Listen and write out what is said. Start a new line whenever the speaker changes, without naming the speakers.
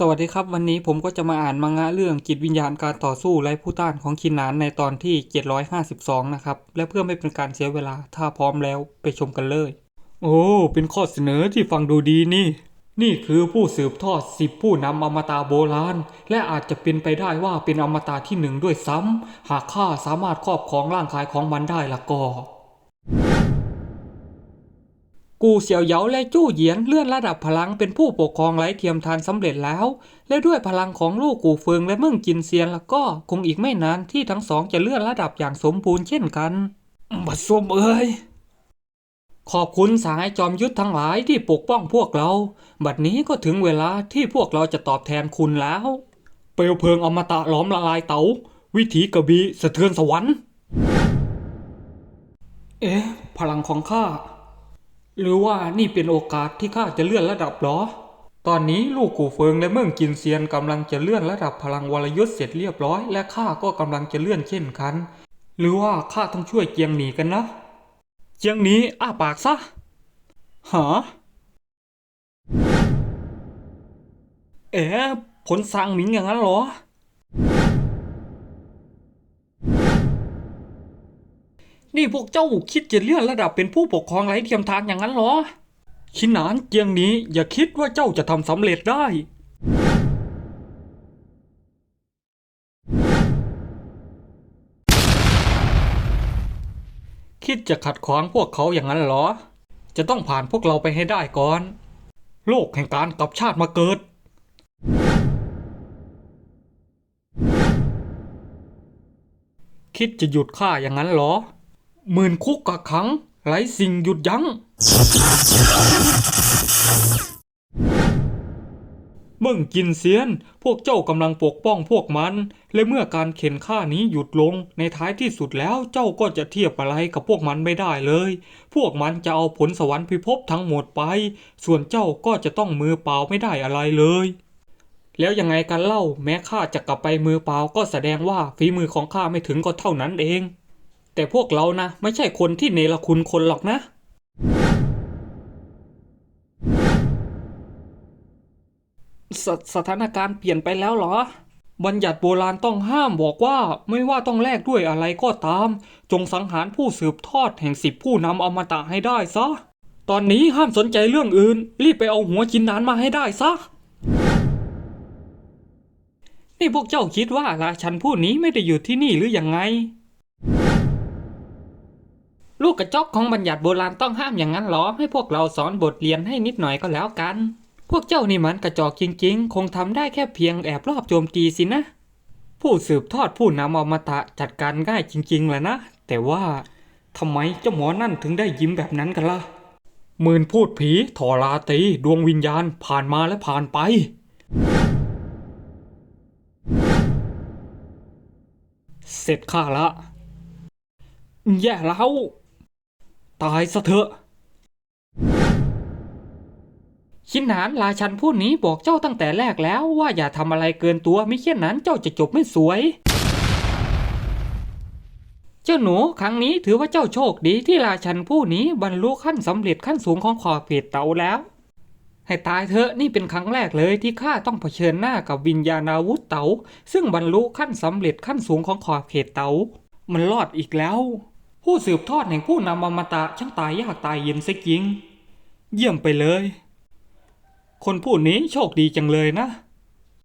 สวัสดีครับ วันนี้ผมก็จะมาอ่านมังงะเรื่องจิตวิญญาณการต่อสู้ไร้ผู้ต้านของคินนานในตอนที่ 752 นะครับ และเพื่อไม่เป็นการเสียเวลา ถ้าพร้อมแล้วไปชมกันเลย โอ้ เป็นข้อเสนอที่ฟังดูดีนี่ นี่คือผู้สืบทอดสิบผู้นำอมตะโบราณ และอาจจะเป็นไปได้ว่าเป็นอมตะที่หนึ่งด้วยซ้ำหากข้าสามารถครอบครองร่างกายของมันได้ละก็ กูเสี่ยวเหยาและจู้เหยียนเลื่อนระดับพลังเป็นผู้ปกครองไร้เทียมทานสำเร็จแล้ว และด้วยพลังของลูกกูเฟิงและเมืองจินเซียนแล้วก็คงอีกไม่นานที่ทั้งสองจะเลื่อนระดับอย่างสมบูรณ์เช่นกันบัดซมเอ้ยขอบคุณสายจอมยุทธทั้งหลายที่ปกป้องพวกเรา บัดนี้ก็ถึงเวลาที่พวกเราจะตอบแทนคุณแล้ว เปลวเพลิงอมตะล้อมละลายเตา๋าวิถีกระบี่สะเทือนสวรรค์ เอ๊ะ พลังของข้า หรือว่านี่เป็นโอกาสที่ข้าจะเลื่อนระดับหรอ ตอนนี้ลูกกูเฟิงและเมืองจินเซียนกำลังจะเลื่อนระดับพลังวรยุทธ์เสร็จเรียบร้อย และข้าก็กำลังจะเลื่อนเช่นกัน หรือว่าข้าต้องช่วยเจียงหนีกันนะ เจียงหนีอ้าปากซะหาเอ๋ผลสร้างหมิงอย่างนั้นหรอ นี่พวกเจ้าคิดจะเลื่อนระดับเป็นผู้ปกครองไร้เทียมทานอย่างนั้นเหรอ ชินหนานเจียงนี้อย่าคิดว่าเจ้าจะทำสำเร็จได้ คิดจะขัดขวางพวกเขาอย่างนั้นเหรอ จะต้องผ่านพวกเราไปให้ได้ก่อน โลกแห่งการกลับชาติมาเกิดคิดจะหยุดข้าอย่างนั้นเหรอ หมื่นคุกกักขังไร้สิ่งหยุดยัง้งเมื่งกินเซียน พวกเจ้ากำลังปกป้องพวกมัน และเมื่อการเข็นฆ่านี้หยุดลง ในท้ายที่สุดแล้วเจ้าก็จะเทียบอะไรกับพวกมันไม่ได้เลย พวกมันจะเอาผลสวรรค์พิภพทั้งหมดไป ส่วนเจ้าก็จะต้องมือเปล่าไม่ได้อะไรเลยแล้วยังไงกันเล่าแม้ข้าจะกลับไปมือเปล่าก็แสดงว่าฝีมือของข้าไม่ถึงก็เท่านั้นเอง แต่พวกเรานะไม่ใช่คนที่เนรคุณคนหรอกนะ สสถานการณ์เปลี่ยนไปแล้วเหรอ บัญญัติโบราณต้องห้ามบอกว่าไม่ว่าต้องแลกด้วยอะไรก็ตาม จงสังหารผู้สืบทอดแห่งสิบผู้นำอมตะให้ได้ซะ ตอนนี้ห้ามสนใจเรื่องอื่น รีบไปเอาหัวจินนานมาให้ได้ซะนี่พวกเจ้าคิดว่าราชันผู้นี้ไม่ได้อยู่ที่นี่หรืออยังไง ลูกกระจอกของบัญญัติโบราณต้องห้ามอย่างนั้นหรอ ให้พวกเราสอนบทเรียนให้นิดหน่อยก็แล้วกัน พวกเจ้านี่มันกระจอกจริง ๆ คงทำได้แค่เพียงแอบรอบโจมตีสินะ ผู้สืบทอดผู้นำอมตะจัดการง่ายจริงๆแหละนะ แต่ว่าทำไมเจ้าหมอนั่นถึงได้ยิ้มแบบนั้นกันล่ะหมื่นพูดผีถอราตีดวงวิญญาณผ่านมาและผ่านไป เสร็จข้าละ แย่แล้ว ตายซะเถอะ ชินหนานราชันผู้นี้บอกเจ้าตั้งแต่แรกแล้วว่าอย่าทำอะไรเกินตัวม่เช่นนั้นเจ้าจะจบไม่สวย เจ้าหนูครั้งนี้ถือว่าเจ้าโชคดีที่ราชันผู้นี้บรรลุขั้นสำเร็จขั้นสูงของขอบเขตเตาแล้ว ให้ตายเถอะนี่เป็นครั้งแรกเลยที่ข้าต้องเผชิญหน้ากับวิญญาณอาวุธเตาซึ่งบรรลุขั้นสำเร็จขั้นสูงของขอบเขตเตามันรอดอีกแล้ว ผู้สืบทอดแห่งผู้นำอมตะช่างตายยากตายเย็นซะจริง เยี่ยมไปเลย คนผู้นี้โชคดีจังเลยนะ